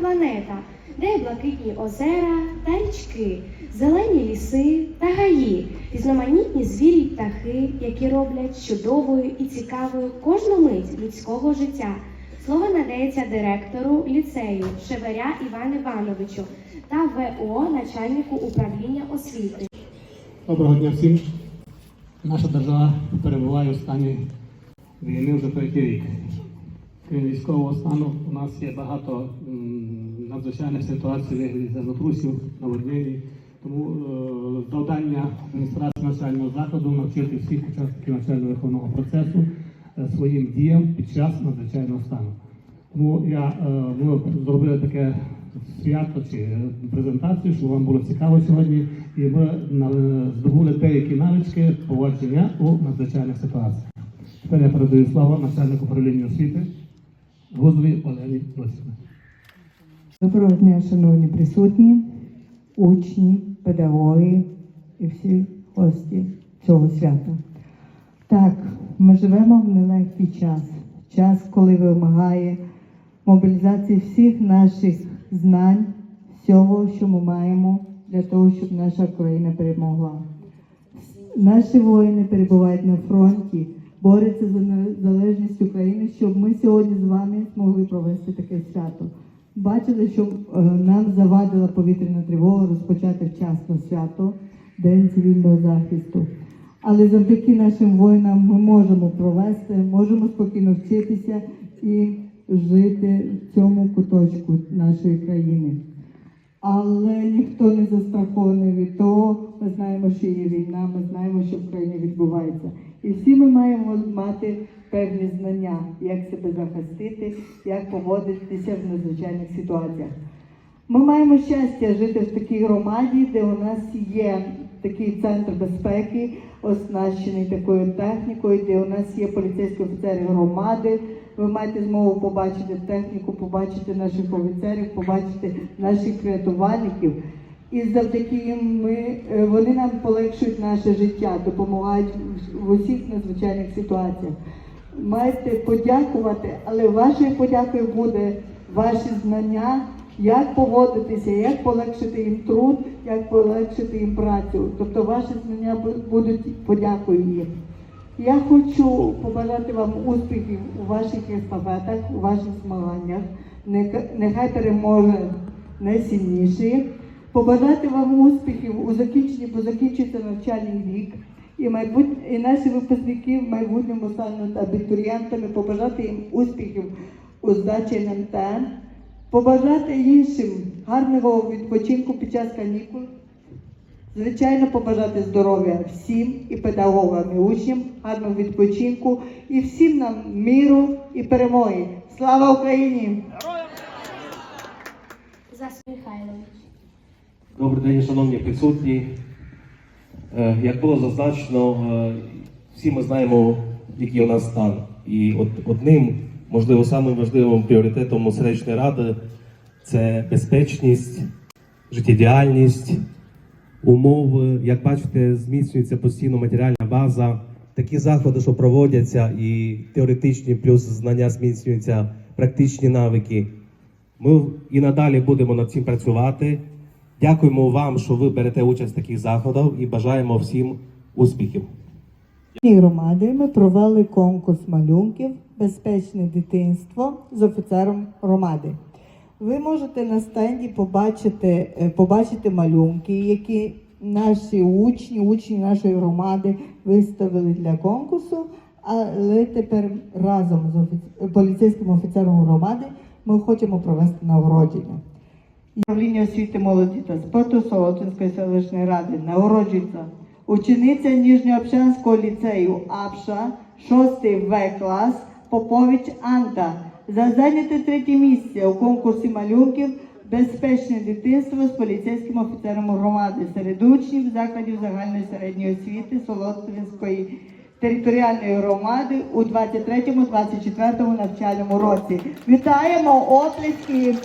планета, де блакитні озера та річки, зелені ліси та гаї, різноманітні звірі й птахи, які роблять чудовою і цікавою кожну мить людського життя. Слово надається директору ліцею Шеверя Івану Івановичу та ВО начальнику управління освіти. Доброго дня всім. Наша держава перебуває у стані війни вже третій рік. Військового стану, у нас є багато надзвичайних ситуацій, вигляді землетрусів, наводнень. Тому е, завдання адміністрації навчального закладу навчити всіх учасників навчально-виховного процесу е, своїм діям під час надзвичайного стану. Тому я, е, ми зробили таке свято чи презентацію, щоб вам було цікаво сьогодні, і ми здобули деякі навички поводження у надзвичайних ситуаціях. Тепер я передаю слово начальнику управління освіти Гузовій Олені Росівні. Доброго дня, шановні присутні, учні, педагоги і всі гості цього свята. Так, ми живемо в нелегкий час, час, коли вимагає мобілізації всіх наших знань, всього, що ми маємо для того, щоб наша країна перемогла. Наші воїни перебувають на фронті, борються за незалежність України, щоб ми сьогодні з вами змогли провести таке свято. Бачили, що е, нам завадила повітряна тривога розпочати вчасно свято, День цивільного захисту. Але завдяки нашим воїнам ми можемо провести, можемо спокійно вчитися і жити в цьому куточку нашої країни. Але ніхто не застрахований від того. Ми знаємо, що є війна, ми знаємо, що в країні відбувається. І всі ми маємо мати певні знання, як себе захистити, як поводитися в надзвичайних ситуаціях. Ми маємо щастя жити в такій громаді, де у нас є такий центр безпеки, оснащений такою технікою, де у нас є поліцейські офіцери громади. Ви маєте змогу побачити техніку, побачити наших офіцерів, побачити наших рятувальників. І завдяки їм ми, е, вони нам полегшують наше життя, допомагають в- усіх надзвичайних ситуаціях. Маєте подякувати, але вашою подякою буде ваші знання, як поводитися, як полегшити їм труд, як полегшити їм працю. Тобто ваші знання будуть подякою їм. Я хочу побажати вам успіхів у ваших естафетах, у ваших змаганнях. Нехай переможе найсильніший. Побажати вам успіхів у закінченні, бо закінчується навчальний рік. І, майбут... і наші випускники в майбутньому стануть абітурієнтами, побажати їм успіхів у здачі НМТ, побажати іншим гарного відпочинку під час канікул. Звичайно, побажати здоров'я всім і педагогам, і учням, гарного відпочинку і всім нам міру і перемоги. Слава Україні! Михайлович. Добрий день, шановні присутні. Е, Як було зазначено, е, всі ми знаємо, який у нас стан. І от одним, можливо, самим важливим пріоритетом селищної ради це безпечність, життєдіяльність, умови. Як бачите, зміцнюється постійно матеріальна база. Такі заходи, що проводяться, і теоретичні, плюс знання зміцнюються, практичні навики. Ми і надалі будемо над цим працювати. Дякуємо вам, що ви берете участь в таких заходах і бажаємо всім успіхів. Ні громади ми провели конкурс малюнків Безпечне дитинство з офіцером громади. Ви можете на стенді побачити, е, побачити малюнки, які наші учні, учні нашої громади виставили для конкурсу. Але тепер разом з поліцейським офіцером громади ми хочемо провести нагородження. Управління освіти молоді та спорту Солотинської селищної ради нагороджується учениця Ніжньообщанського ліцею АПША, 6 В клас Попович Анта за зайняте третє місце у конкурсі малюнків Безпечне дитинство з поліцейським офіцером громади серед учнів закладів загальної середньої освіти Солотвинської територіальної громади у 23-24 навчальному році. Вітаємо оплески!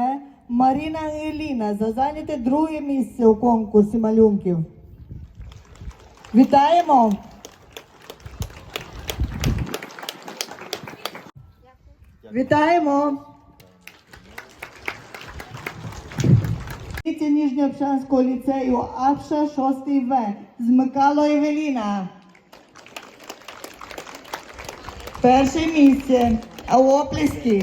Е, Маріна Ангеліна за зайняте друге місце у конкурсі малюнків. Вітаємо! Вітаємо! Діти Ніжньообшанського ліцею АПША 6 В. Змикало Евеліна. Перше місце. А оплески.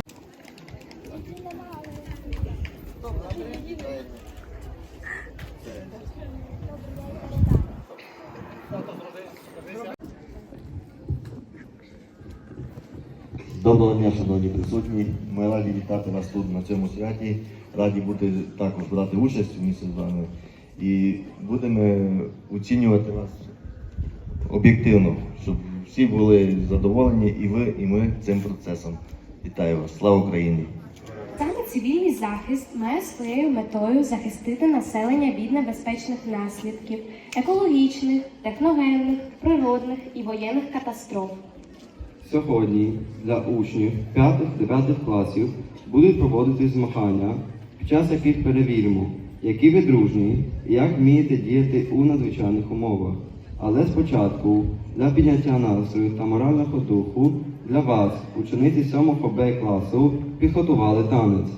Доброго дня, шановні присутні. Ми раді вітати вас тут на цьому святі. Раді бути також брати участь у місці з вами. І будемо оцінювати вас об'єктивно, щоб всі були задоволені, і ви, і ми цим процесом. Вітаю вас. Слава Україні! Танець цивільний захист має своєю метою захистити населення від небезпечних наслідків екологічних, техногенних, природних і воєнних катастроф. Сьогодні для учнів 5-9 класів будуть проводити змагання, під час яких перевіримо, які ви дружні і як вмієте діяти у надзвичайних умовах. Але спочатку для підняття настрою та морального духу для вас, учениці 7 Б класу, підготували танець.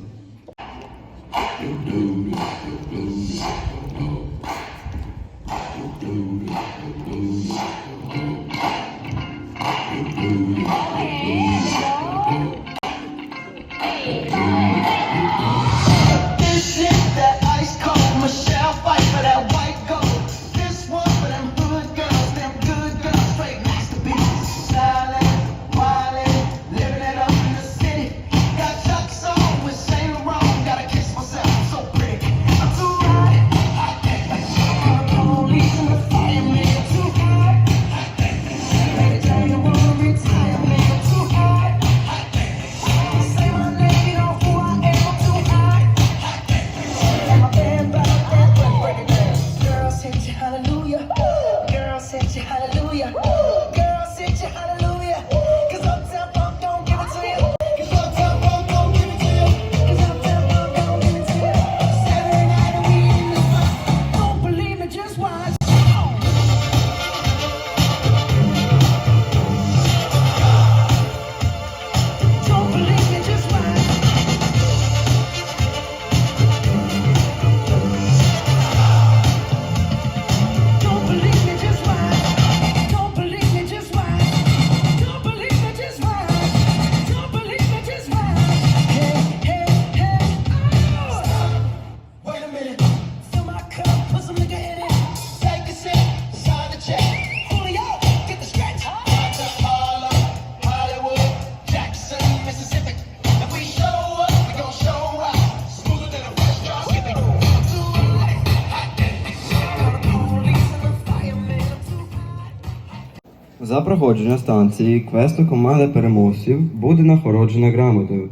За проходження станції квесту команда переможців буде нагороджена грамотою.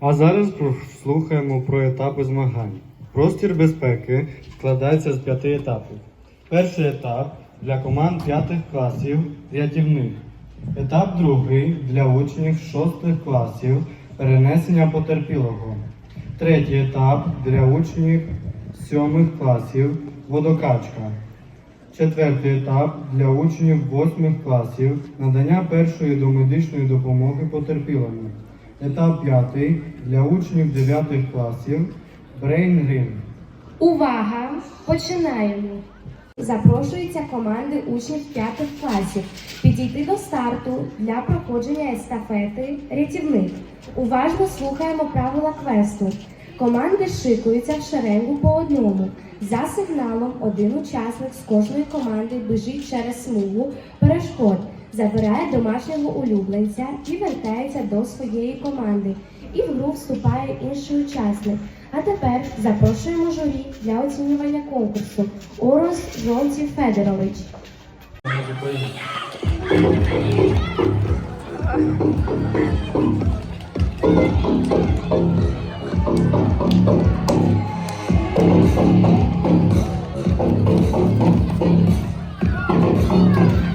А зараз слухаємо про етапи змагань. Простір безпеки складається з п'яти етапів. Перший етап для команд п'ятих класів рятівник. Етап другий для учнів шостих класів перенесення потерпілого. Третій етап для учнів сьомих класів водокачка. Четвертий етап для учнів восьмих класів надання першої домедичної допомоги потерпілому. Етап п'ятий для учнів дев'ятих класів Brain Ring. Увага! Починаємо! Запрошуються команди учнів п'ятих класів підійти до старту для проходження естафети рятівник. Уважно слухаємо правила квесту. Команди шикуються в шеренгу по одному. За сигналом один учасник з кожної команди біжить через смугу перешкод, забирає домашнього улюбленця і вертається до своєї команди. І в гру вступає інший учасник. А тепер запрошуємо журі для оцінювання конкурсу Орос Жонці Федорович. Thank you. Thank you.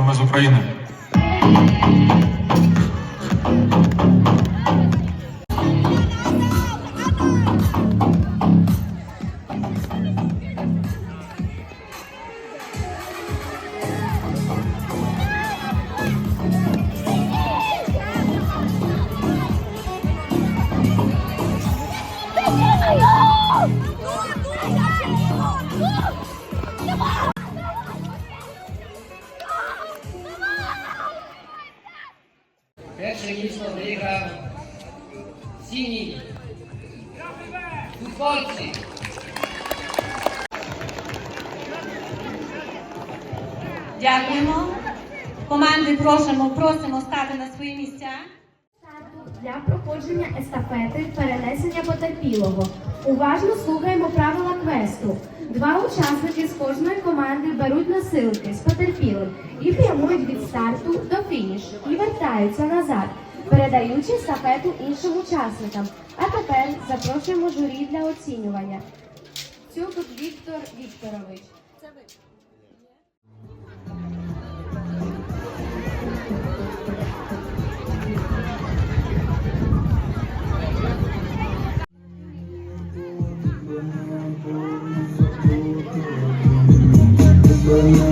Ми з України. Учасники з кожної команди беруть носилки з потерпілим і прямують від старту до фінішу і вертаються назад, передаючи стафету іншим учасникам. А тепер запрошуємо журі для оцінювання. Цюбик Віктор Вікторович. Thank you.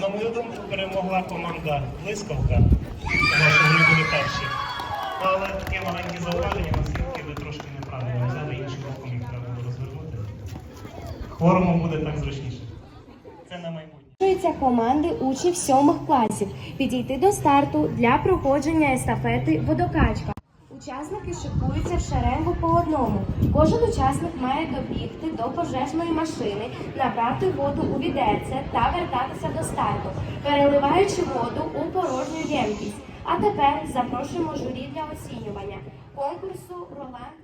На мою думку, перемогла команда Блискавка, тому що вони були перші. Але таке маленьке зауваження, наскільки ви трошки неправильно взяли іншим боком їх треба було розвернути. Хворому буде так зручніше. Це на майбутнє. Запрошуються команди учнів сьомих класів підійти до старту для проходження естафети водокачка. Учасники шикуються в шеренгу по одному. Кожен учасник має добігти до пожежної машини, набрати воду у відерце та вертатися до старту, переливаючи воду у порожню ємкість. А тепер запрошуємо журі для оцінювання конкурсу Роланд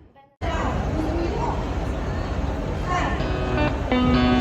Бен.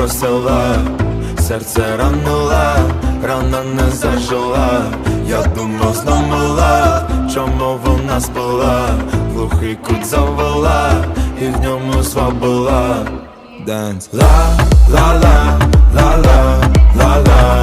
просила, серце ранула, рана не зажила, я думав, знамила, чому вона спала, глухий кут завела, і в ньому свабила. Денсла, ла, ла, ла. la la la la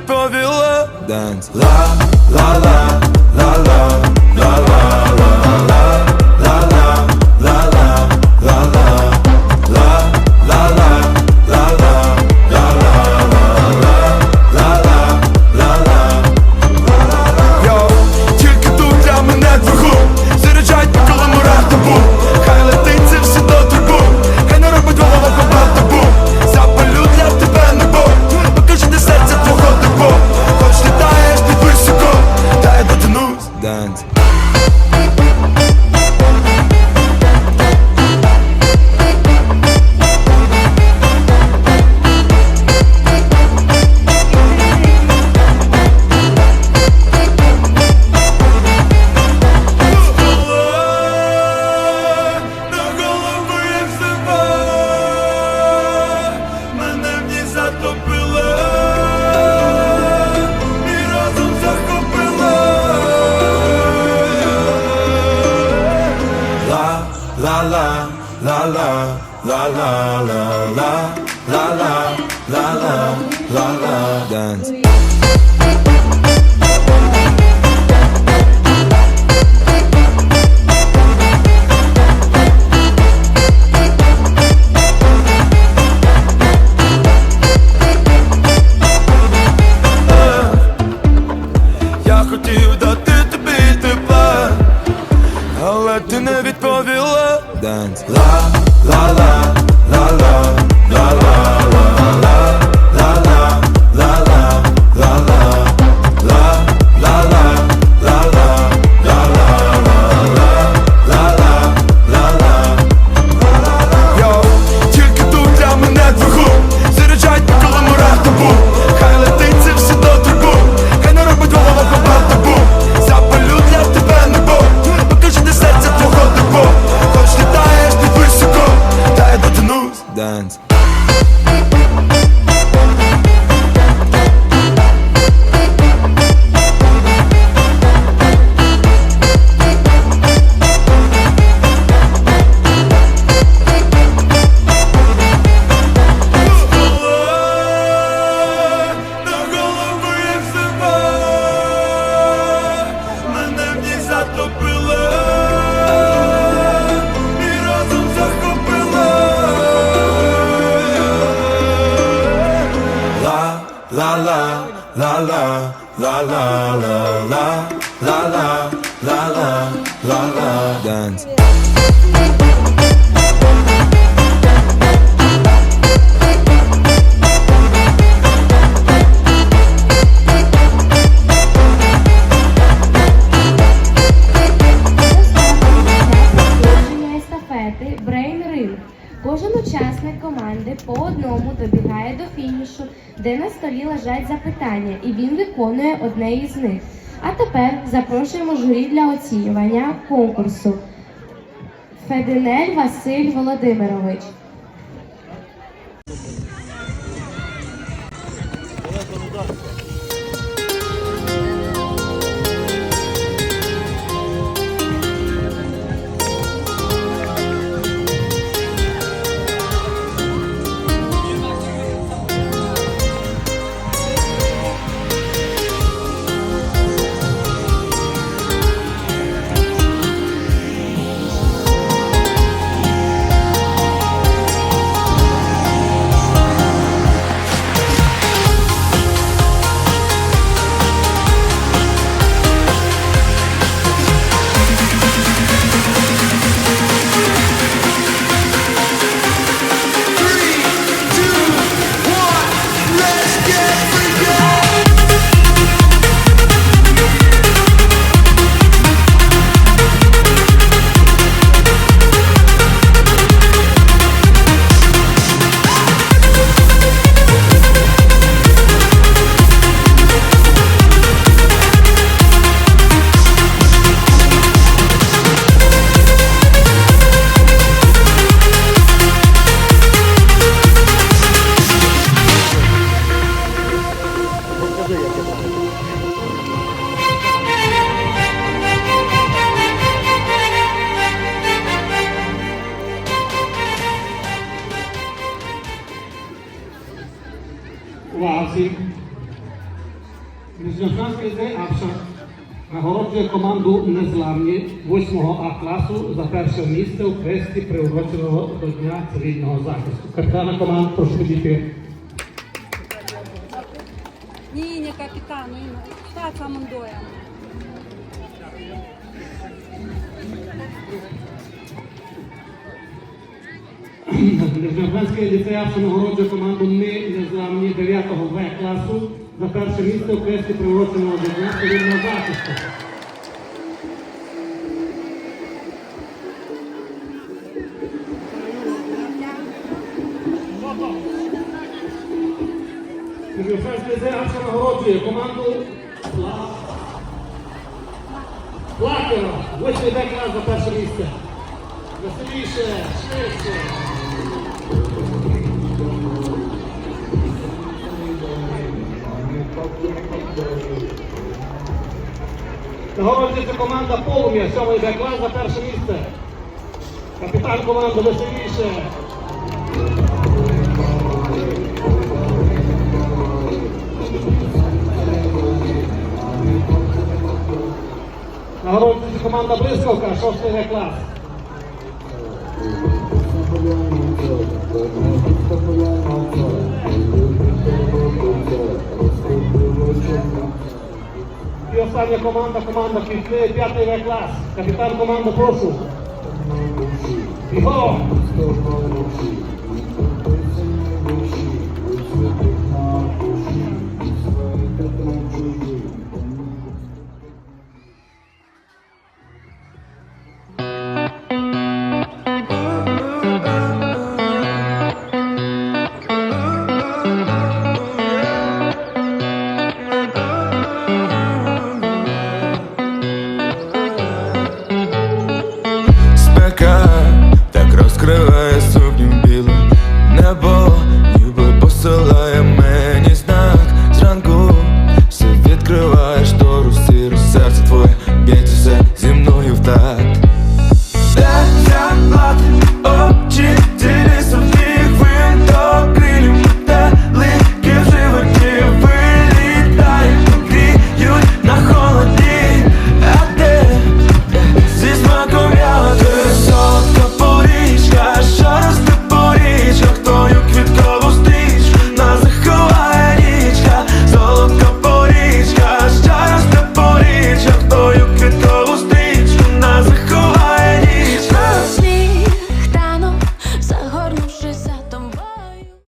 відповіла. Данс ла ла ла friends. La la la la la. однієї з них. А тепер запрошуємо журі для оцінювання конкурсу Феденель Василь Володимирович. 8 А класу за перше місце у кресті приуроченого до Дня цивільного захисту. Капітана команд, прошу підійти. Ні, не капітану, та командуємо. Державський ліцей Апсу команду «Ми незламні» 9-го В класу за перше місце у кресті приуроченого до Дня цивільного захисту. Нагороджує команду Плакера, 8 В клас за перше місце. Веселіше, швидше. Нагороджується команда Полум'я, 7 Б клас за перше місце. Капітан команди веселіше. Нагороджується команда Блискавка, 6 Б клас. І остання команда, команда Квітни, 5 В клас. Капітан команди, прошу. Бігом!